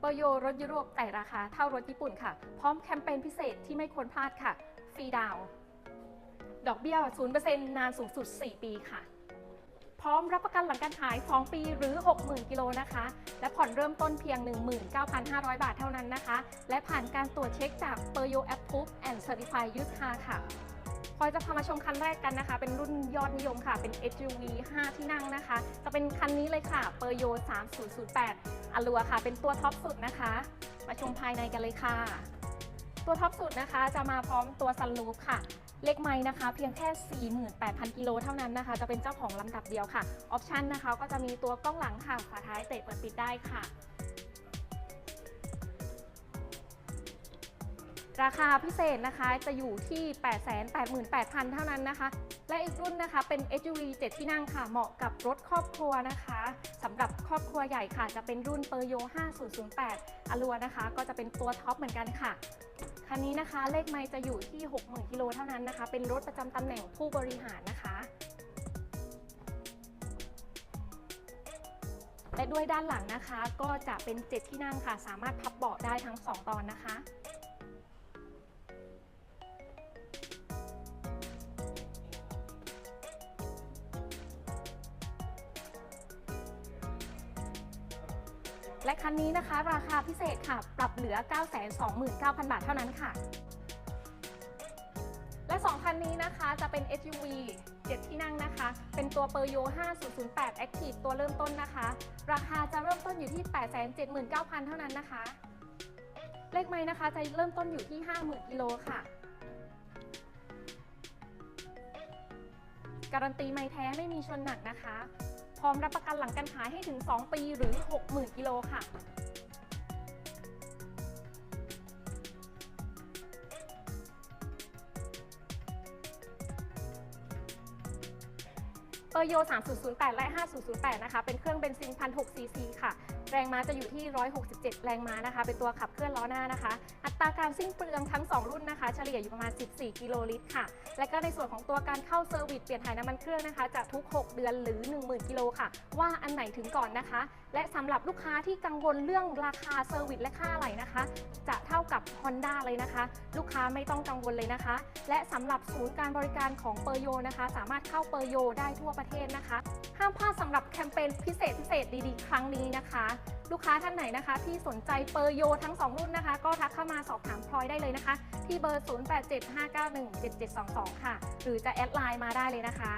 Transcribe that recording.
เปโยรถยุโรปแต่ราคาเท่ารถญี่ปุ่นค่ะ พร้อมแคมเปญพิเศษที่ไม่ควรพลาดค่ะ ฟรีดาว ดอกเบี้ย 0%นานสูงสุด 4 ปีค่ะ พร้อมรับประกันหลังการขาย 2 ปีหรือ 60,000 กิโลนะคะ และผ่อนเริ่มต้นเพียง 19,500 บาทเท่านั้นนะคะ และผ่านการตรวจเช็คจากเปโยแอปพูฟแอนด์เซอร์ติฟายยูสคาค่ะ พอยจะพามาชมคันแรกกันนะคะ เป็นรุ่นยอดนิยมค่ะ เป็น SUV 5 ที่นั่งนะคะ จะเป็นคันนี้เลยค่ะ เปอร์โย 3008อลัวค่ะ เป็นตัวท็อปสุดนะคะ มาชมภายในกันเลยค่ะ ตัวท็อปสุดนะคะจะมาพร้อมตัวซันรูฟค่ะ เลขไม้นะคะ เพียงแค่ 48,000 กิโลเท่านั้นนะคะ จะเป็นเจ้าของลำดับเดียวค่ะ ออปชันนะคะ ก็จะมีตัวกล้องหลังค่ะ ฝาท้ายเตะเปิดปิดได้ค่ะ ราคาพิเศษนะคะจะอยู่ที่ 888,000 เท่านั้นนะคะ และอีกรุ่นนะคะเป็น SUV 7 ที่นั่งค่ะ เหมาะกับรถครอบครัวนะคะสำหรับครอบครัวใหญ่ค่ะ จะเป็นรุ่นเปอร์โย5008อลัวนะคะ ก็จะเป็นตัวท็อปเหมือนกันค่ะคันนี้นะคะเลขไมล์จะอยู่ที่ 60,000กิโลเท่านั้นนะคะ เป็นรถประจำตำแหน่งผู้บริหารนะคะ และด้วยด้านหลังนะคะก็จะเป็น 7 ที่นั่งค่ะ สามารถพับเบาะได้ทั้ง 2 ตอนนะคะ และคันนี้นะคะ ราคาพิเศษค่ะ ปรับเหลือ 929,000 บาทเท่านั้นค่ะ และ2คันนี้นะคะจะเป็น SUV 7 ที่นั่งนะคะ เป็นตัว p e r y o 5008 Active ตัวเริ่มต้นนะคะ ราคาจะเริ่มต้นอยู่ที่ 879,000 เท่านั้นนะคะ เลขไม้นะคะจะเริ่มต้นอยู่ที่ 50,000กิโลค่ะ การันตีไม้แท้ไม่มีชนหนักนะคะ ร้อมรับประกันหลังการขายให้ถึง 2 ปีหรือ 60,000 กิโลค่ะเปอร์โย 3008 และ 5008 นะคะ เป็นเครื่องเบนซิน 1,600ซีซีค่ะ แรงม้าจะอยู่ที่ 167 แรงม้านะคะ เป็นตัวขับเคลื่อนล้อหน้านะคะ อัตราการสิ้นเปลืองทั้ง 2 รุ่นนะคะ เฉลี่ยอยู่ประมาณ 14 กิโลลิตรค่ะ และก็ในส่วนของตัวการเข้าเซอร์วิสเปลี่ยนถ่ายน้ำมันเครื่องนะคะจะทุก 6 เดือนหรือ 10,000 กิโลค่ะ ว่าอันไหนถึงก่อนนะคะ และสำหรับลูกค้าที่กังวลเรื่องราคาเซอร์วิสและค่าอะไหล่นะคะ จะ กับ Honda เลยนะคะ ลูกค้าไม่ต้องกังวลเลยนะคะ และสำหรับศูนย์การบริการของเปอร์โยนะคะ สามารถเข้าเปอร์โยได้ทั่วประเทศนะคะ ห้ามพลาดสำหรับแคมเปญพิเศษพิเศษดีๆ ครั้งนี้นะคะ ลูกค้าท่านไหนนะคะ ที่สนใจเปอร์โยทั้ง 2 รุ่นนะคะ ก็ทักเข้ามาสอบถามพลอยได้เลยนะคะ ที่เบอร์ 0875917722 ค่ะ หรือจะแอดไลน์มาได้เลยนะคะ